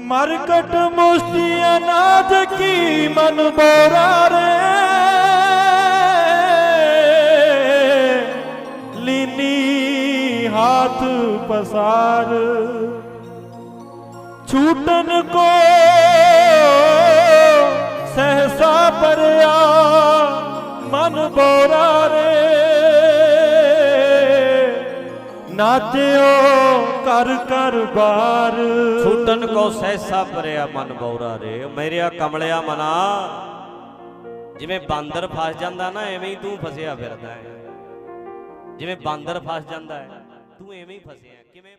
ਮਰਕਟ ਮੁਸ਼ਤੀ ਅਨਾਜ ਕੀ ਮਨ ਬੋਰਾ ਰੇ? ਲੀਨੀ ਹਾਥ ਪਸਾਰ। ਛੂਟਨ ਕੋ ਸਹਸਾ ਪਰਿਆ ਮਨ ਬੋਰਾ ਰੇ। ਨਾਚਿਓ ਕਰ ਕਰ ਬਾਰ। ਛੂਟਨ ਕੋ ਸਹਿਸਾ ਭਰਿਆ ਮਨ ਬੌਰਾ ਰੇ। ਮੇਰਿਆ ਕਮਲਿਆ ਮਨਾ। ਜਿਵੇਂ ਬਾਂਦਰ ਫਸ ਜਾਂਦਾ ਨਾ, ਐਵੇਂ ਹੀ ਤੂੰ ਫਸਿਆ ਫਿਰਦਾ ਹੈ। ਜਿਵੇਂ ਬਾਂਦਰ ਫਸ ਜਾਂਦਾ ਹੈ, ਤੂੰ ਐਵੇਂ ਹੀ ਫਸਿਆ ਕਿਵੇਂ